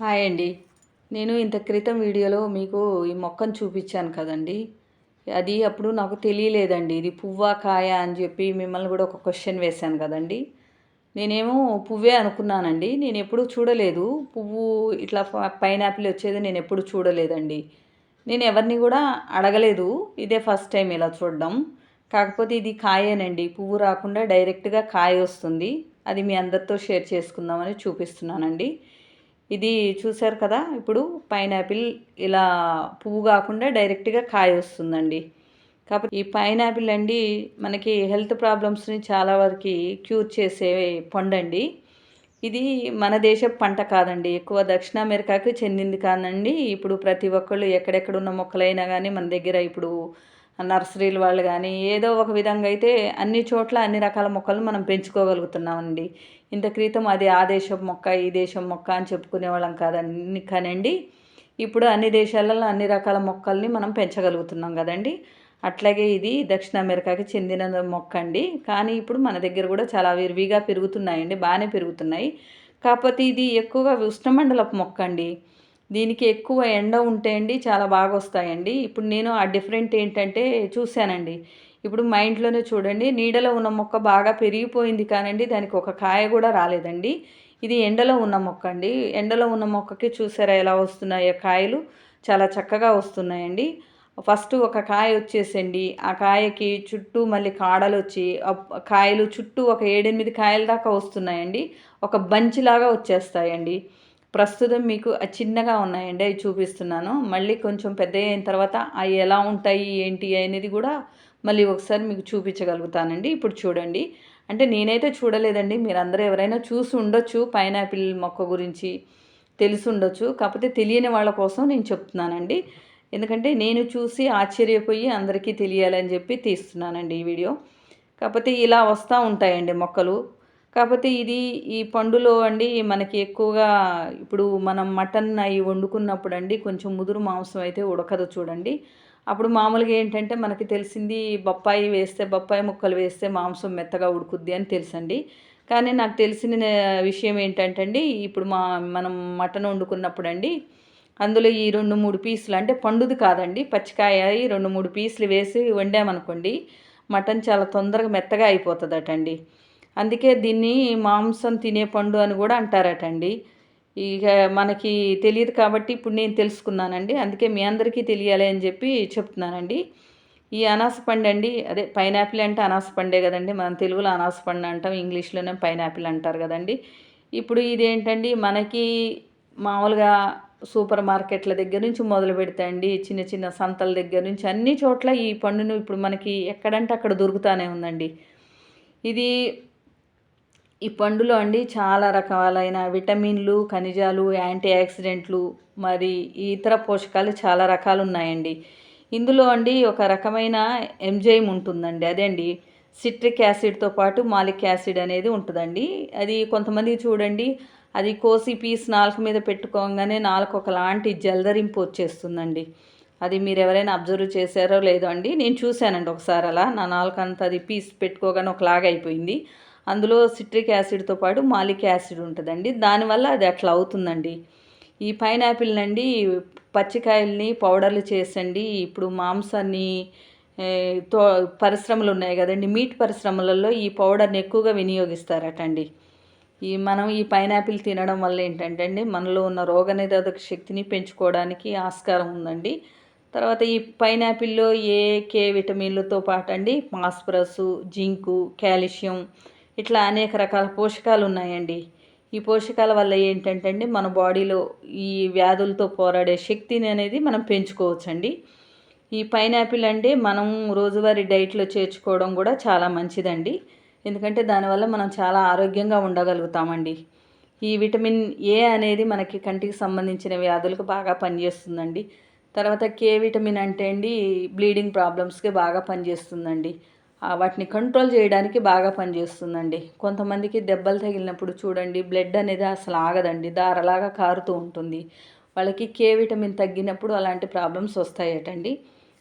Hi అండి. నేను ఇంత క్రితం వీడియోలో మీకు ఈ మొక్కను చూపించాను కదండి. అది అప్పుడు నాకు తెలియలేదండి. ఇది పువ్వా కాయ అని చెప్పి మిమ్మల్ని కూడా ఒక క్వశ్చన్ వేశాను కదండి. నేనేమో పువ్వే అనుకున్నానండి. నేను ఎప్పుడూ చూడలేదు. పువ్వు ఇట్లా పైనాపిల్ వచ్చేది నేను ఎప్పుడు చూడలేదండి. నేను ఎవరిని కూడా అడగలేదు. ఇదే ఫస్ట్ టైం ఇలా చూడడం. కాకపోతే ఇది కాయేనండి. పువ్వు రాకుండా డైరెక్ట్గా కాయ వస్తుంది. అది మీ అందరితో షేర్ చేసుకుందామని చూపిస్తున్నానండి. ఇది చూసారు కదా ఇప్పుడు పైనాపిల్ ఇలా పువ్వు కాకుండా డైరెక్ట్గా కాయ వస్తుందండి. కాబట్టి ఈ పైనాపిల్ అండి మనకి హెల్త్ ప్రాబ్లమ్స్ని చాలా వరకు క్యూర్ చేసే పండండి. ఇది మన దేశ పంట కాదండి ఎక్కువ దక్షిణ అమెరికాకి చెందింది కాదండి ఇప్పుడు ప్రతి ఒక్కళ్ళు ఎక్కడెక్కడ ఉన్న మొక్కలైనా కానీ మన దగ్గర ఇప్పుడు నర్సరీలు వాళ్ళు కానీ ఏదో ఒక విధంగా అయితే అన్ని చోట్ల అన్ని రకాల మొక్కలు మనం పెంచుకోగలుగుతున్నామండి. ఇంత క్రితం అది ఆ దేశం మొక్క ఈ దేశం మొక్క అని చెప్పుకునే వాళ్ళం కాదండి కానండి. ఇప్పుడు అన్ని దేశాలలో అన్ని రకాల మొక్కల్ని మనం పెంచగలుగుతున్నాం కదండి. అట్లాగే ఇది దక్షిణ అమెరికాకి చెందిన మొక్క అండి కానీ ఇప్పుడు మన దగ్గర కూడా చాలా విరివిగా పెరుగుతున్నాయండి బాగానే పెరుగుతున్నాయి. కాకపోతే ఇది ఎక్కువగా ఉష్ణమండలపు మొక్క అండి దీనికి ఎక్కువ ఎండ ఉంటే అండి చాలా బాగా వస్తాయండి ఇప్పుడు నేను ఆ డిఫరెంట్ ఏంటంటే చూశానండి. ఇప్పుడు మా ఇంట్లోనే చూడండి నీడలో ఉన్న మొక్క బాగా పెరిగిపోయింది కానండి దానికి ఒక కాయ కూడా రాలేదండి. ఇది ఎండలో ఉన్న మొక్క అండి. ఎండలో ఉన్న మొక్కకి చూసారా ఎలా వస్తున్నాయో కాయలు? చాలా చక్కగా వస్తున్నాయండి. ఫస్ట్ ఒక కాయ వచ్చేసండి. ఆ కాయకి చుట్టూ మళ్ళీ కాడలు వచ్చి కాయలు చుట్టూ ఒక ఏడెనిమిది కాయల దాకా వస్తున్నాయండి. ఒక బంచిలాగా వచ్చేస్తాయండి. ప్రస్తుతం మీకు చిన్నగా ఉన్నాయండి అవి చూపిస్తున్నాను. మళ్ళీ కొంచెం పెద్ద అయిన తర్వాత అవి ఎలా ఉంటాయి ఏంటి అనేది కూడా మళ్ళీ ఒకసారి మీకు చూపించగలుగుతానండి. ఇప్పుడు చూడండి. అంటే నేనైతే చూడలేదండి. మీరందరూ ఎవరైనా చూసి ఉండొచ్చు పైనాపిల్ మొక్క గురించి తెలిసి ఉండొచ్చు. కాకపోతే తెలియని వాళ్ళ కోసం నేను చెప్తున్నానండి. ఎందుకంటే నేను చూసి ఆశ్చర్యపోయి అందరికీ తెలియాలని చెప్పి తీస్తున్నానండి ఈ వీడియో. కాకపోతే ఇలా వస్తూ ఉంటాయండి మొక్కలు. కాకపోతే ఇది ఈ పండులో అండి మనకి ఎక్కువగా ఇప్పుడు మనం మటన్ అవి వండుకున్నప్పుడు అండి కొంచెం ముదురు మాంసం అయితే ఉడకదు చూడండి. అప్పుడు మామూలుగా ఏంటంటే మనకి తెలిసింది బొప్పాయి వేస్తే బొప్పాయి ముక్కలు వేస్తే మాంసం మెత్తగా ఉడుకుద్ది అని తెలుసండి. కానీ నాకు తెలిసిన విషయం ఏంటంటే అండి ఇప్పుడు మా మనం మటన్ వండుకున్నప్పుడు అండి అందులో ఈ రెండు మూడు పీసులు అంటే పండుది కాదండి పచ్చికాయ రెండు మూడు పీసులు వేసి వండామనుకోండి మటన్ చాలా తొందరగా మెత్తగా అయిపోతుందటండి. అందుకే దీన్ని మాంసం తినే పండు అని కూడా అంటారటండి. ఇక మనకి తెలియదు కాబట్టి ఇప్పుడు నేను తెలుసుకున్నానండి. అందుకే మీ అందరికీ తెలియాలి అని చెప్పి చెప్తున్నానండి. ఈ అనాస పండు అండి అదే పైనాపిల్ అంటే అనాస పండే కదండి. మనం తెలుగులో అనాస పండు అంటాం ఇంగ్లీష్లోనే పైనాపిల్ అంటారు కదండి. ఇప్పుడు ఇదేంటండి మనకి మామూలుగా సూపర్ మార్కెట్ల దగ్గర నుంచి మొదలు పెడితే అండి చిన్న చిన్న సంతల దగ్గర నుంచి అన్ని చోట్ల ఈ పండును ఇప్పుడు మనకి ఎక్కడంటే అక్కడ దొరుకుతానే ఉందండి. ఇది ఈ పండులో అండి చాలా రకాలైన విటమిన్లు ఖనిజాలు యాంటీ ఆక్సిడెంట్లు మరి ఇతర పోషకాలు చాలా రకాలు ఉన్నాయండి ఇందులో అండి ఒక రకమైన ఎంజైమ్ ఉంటుందండి. అదే అండి సిట్రిక్ యాసిడ్తో పాటు మాలిక్ యాసిడ్ అనేది ఉంటుందండి. అది కొంతమంది చూడండి అది కోసి పీస్ నాలుక మీద పెట్టుకోగానే నాలుక ఒకలాంటి జల్దరింపు వచ్చేస్తుందండి. అది మీరు ఎవరైనా అబ్జర్వ్ చేశారో లేదో అండి నేను చూశానండి ఒకసారి అలా. నా నాలుక అది పీస్ పెట్టుకోగానే ఒకలాగా అయిపోయింది. అందులో సిట్రిక్ యాసిడ్తో పాటు మాలిక్ యాసిడ్ ఉంటుందండి. దానివల్ల అది అట్లా అవుతుందండి. ఈ పైనాపిల్ అండి పచ్చికాయల్ని పౌడర్లు చేసండి. ఇప్పుడు మాంసాన్ని తో పరిశ్రమలు ఉన్నాయి కదండి. మీట్ పరిశ్రమలలో ఈ పౌడర్ని ఎక్కువగా వినియోగిస్తారటండి. ఈ మనం ఈ పైనాపిల్ తినడం వల్ల ఏంటంటే అండి మనలో ఉన్న రోగనిరోధక శక్తిని పెంచుకోవడానికి ఆస్కారం ఉందండి. తర్వాత ఈ పైనాపిల్లో ఏ కే విటమిన్లతో పాటు అండి మాస్పరస్ జింకు కాల్షియం ఇట్లా అనేక రకాల పోషకాలు ఉన్నాయండి ఈ పోషకాల వల్ల ఏంటంటే అండి మన బాడీలో ఈ వ్యాధులతో పోరాడే శక్తిని అనేది మనం పెంచుకోవచ్చండి. ఈ పైనాపిల్ అంటే మనం రోజువారీ డైట్లో చేర్చుకోవడం కూడా చాలా మంచిదండి. ఎందుకంటే దానివల్ల మనం చాలా ఆరోగ్యంగా ఉండగలుగుతామండి. ఈ విటమిన్ ఏ అనేది మనకి కంటికి సంబంధించిన వ్యాధులకు బాగా పనిచేస్తుందండి. తర్వాత కే విటమిన్ అంటే అండి బ్లీడింగ్ ప్రాబ్లమ్స్కి బాగా పనిచేస్తుందండి. వాటిని కంట్రోల్ చేయడానికి బాగా పనిచేస్తుందండి. కొంతమందికి దెబ్బలు తగిలినప్పుడు చూడండి బ్లడ్ అనేది అసలు ఆగదండి దారలాగా కారుతూ ఉంటుంది. వాళ్ళకి కే విటమిన్ తగ్గినప్పుడు అలాంటి ప్రాబ్లమ్స్ వస్తాయటండి.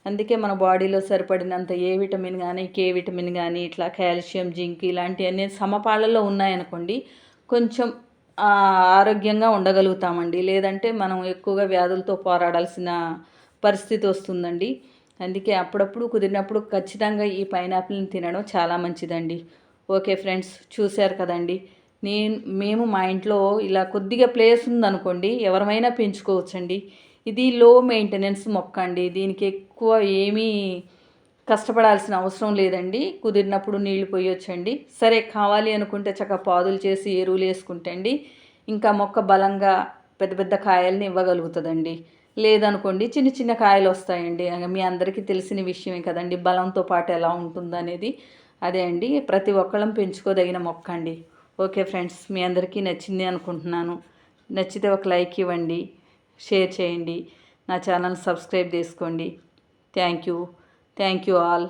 అందుకే మన బాడీలో సరిపడినంత ఏ విటమిన్ కానీ కే విటమిన్ కానీ ఇట్లా కాల్షియం జింక్ ఇలాంటివన్నీ సమపాళ్ళలో ఉన్నాయనుకోండి కొంచెం ఆరోగ్యంగా ఉండగలుగుతామండి. లేదంటే మనం ఎక్కువగా వ్యాధులతో పోరాడాల్సిన పరిస్థితి వస్తుందండి. అందుకే అప్పుడప్పుడు కుదిరినప్పుడు ఖచ్చితంగా ఈ పైనాపిల్ని తినడం చాలా మంచిదండి. ఓకే ఫ్రెండ్స్ చూశారు కదండి. నేను మేము మా ఇంట్లో ఇలా కొద్దిగా ప్లేస్ ఉందనుకోండి ఎవరమైనా పెంచుకోవచ్చండి. ఇది లో మెయింటెనెన్స్ మొక్క అండి. దీనికి ఎక్కువ ఏమీ కష్టపడాల్సిన అవసరం లేదండి. కుదిరినప్పుడు నీళ్ళు పోయొచ్చండి. సరే కావాలి అనుకుంటే చక్కగా పాదులు చేసి ఎరువులు వేసుకుంటండి ఇంకా మొక్క బలంగా పెద్ద పెద్ద కాయల్ని ఇవ్వగలుగుతుందండి. లేదనుకోండి చిన్న చిన్న కాయలు వస్తాయండి మీ అందరికీ తెలిసిన విషయమే కదండి. బలంతో పాటు ఎలా ఉంటుందనేది. అదే అండి. ప్రతి ఒక్కళ్ళం పెంచుకోదగిన మొక్క అండి. ఓకే ఫ్రెండ్స్ మీ అందరికీ నచ్చింది అనుకుంటున్నాను. నచ్చితే ఒక లైక్ ఇవ్వండి. షేర్ చేయండి. నా ఛానల్ సబ్స్క్రైబ్ చేసుకోండి. Thank you. Thank you all.